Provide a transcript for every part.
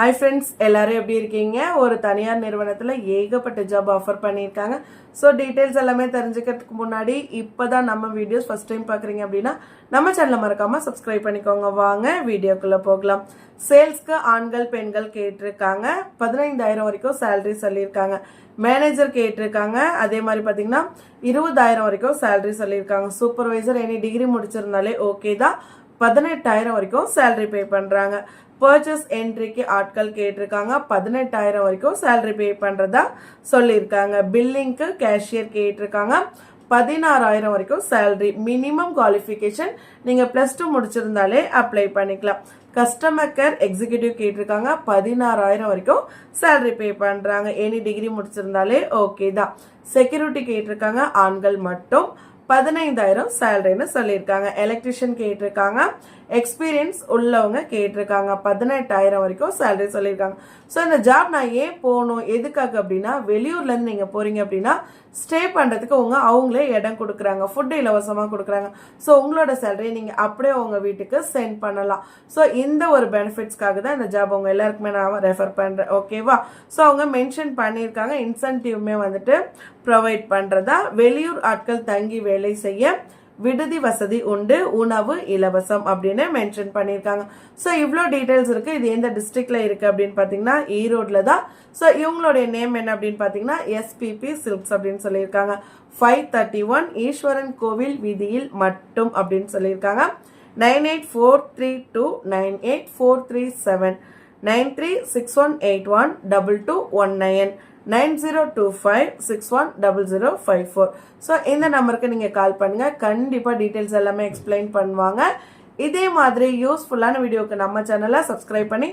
Hi friends எல்லாரும் எப்படி இருக்கீங்க? ஒரு தனியார் நிறுவனத்தில் ஏகப்பட்ட ஜாப் ஆஃபர் பண்ணியிருக்காங்க. ஸோ டீட்டெயில்ஸ் எல்லாமே தெரிஞ்சுக்கிறதுக்கு முன்னாடி இப்போ தான் நம்ம வீடியோஸ் ஃபஸ்ட் டைம் பார்க்குறீங்க அப்படின்னா நம்ம சேனலை மறக்காமல் சப்ஸ்கிரைப் பண்ணிக்கோங்க. வாங்க வீடியோக்குள்ளே போகலாம். சேல்ஸ்க்கு ஆண்கள் பெண்கள் கேட்டிருக்காங்க. பதினைந்தாயிரம் வரைக்கும் சேலரி சொல்லியிருக்காங்க. மேனேஜர் கேட்டிருக்காங்க. அதே மாதிரி பார்த்தீங்கன்னா இருபதாயிரம் வரைக்கும் சேலரி சொல்லியிருக்காங்க. சூப்பர்வைசர் எனி டிகிரி முடிச்சிருந்தாலே ஓகே தான். பதினெட்டாயிரம் வரைக்கும் சேலரி பே பண்ணுறாங்க பர்ச்சேஸ் என்ட்ரிக்கு ஆட்கள் கேட்டிருக்காங்க. பதினெட்டாயிரம் வரைக்கும் சேலரி பே பண்ணுறதா சொல்லியிருக்காங்க. பில்லிங்க்கு கேஷியர் கேட்டிருக்காங்க. பதினாறாயிரம் வரைக்கும் சேலரி மினிமம் குவாலிஃபிகேஷன் நீங்கள் ப்ளஸ் டூ முடிச்சிருந்தாலே அப்ளை பண்ணிக்கலாம். கஸ்டமர் கேர் எக்ஸிக்யூட்டிவ் கேட்டிருக்காங்க. பதினாறாயிரம் வரைக்கும் சேலரி பே பண்ணுறாங்க எனி டிகிரி முடிச்சிருந்தாலே ஓகே தான். செக்யூரிட்டி கேட்டிருக்காங்க. ஆண்கள் மட்டும். பதினைந்தாயிரம் சேலரின்னு சொல்லியிருக்காங்க. எலக்ட்ரிஷியன் கேட்டிருக்காங்க. எக்ஸ்பீரியன்ஸ் உள்ளவங்க கேட்டிருக்காங்க. பதினெட்டாயிரம் வரைக்கும் சேலரி சொல்லியிருக்காங்க. ஸோ இந்த ஜாப் நான் ஏன் போகணும்? எதுக்காக அப்படின்னா வெளியூர்லேருந்து நீங்கள் போகிறீங்க அப்படின்னா ஸ்டே பண்ணுறதுக்கு அவங்க அவங்களே இடம் கொடுக்குறாங்க. ஃபுட்டு இலவசமாக கொடுக்குறாங்க. ஸோ உங்களோட சேலரியை நீங்கள் அப்படியே உங்கள் வீட்டுக்கு சென்ட் பண்ணலாம். ஸோ இந்த ஒரு பெனிஃபிட்ஸ்க்காக தான் இந்த ஜாப் அவங்க எல்லாருக்குமே நான் ரெஃபர் பண்ணுறேன் ஓகேவா ஸோ அவங்க மென்ஷன் பண்ணியிருக்காங்க. இன்சென்டிவ்மே வந்துட்டு ப்ரொவைட் பண்ணுறதா வெளியூர் ஆட்கள் தங்கி வேலை செய்ய விடுதி வசதி உண்டு உணவு இலவசம் அப்படின்னு மென்ஷன் பண்ணியிருக்காங்க. ஸோ இவ்வளோ டீட்டெயில்ஸ் இருக்குது இது எந்த டிஸ்ட்ரிக்டில் இருக்குது அப்படின்னு பார்த்தீங்கன்னா ஈரோடில் தான். ஸோ இவங்களுடைய நேம் என்ன அப்படின்னு பார்த்தீங்கன்னா எஸ்பிபி சில்க்ஸ் அப்படின்னு சொல்லியிருக்காங்க. ஃபைவ் தேர்ட்டி ஒன் ஈஸ்வரன் கோவில் விதியில் மட்டும் அப்படின்னு சொல்லியிருக்காங்க. Nine eight four three two nine eight four three seven nine three six one eight one double two one nine nine zero two five six one double zero five four. So இந்த நம்பருக்கு நீங்கள் கால் பண்ணுங்கள் கண்டிப்பாக details எல்லாமே explain பண்ணுவாங்க. இதே மாதிரி யூஸ்ஃபுல்லான வீடியோக்கு நம்ம சேனலை சப்ஸ்கிரைப் பண்ணி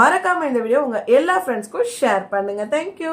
மறக்காமல் இந்த வீடியோ உங்கள் எல்லா ஃப்ரெண்ட்ஸ்க்கும் ஷேர் பண்ணுங்கள் தேங்க்யூ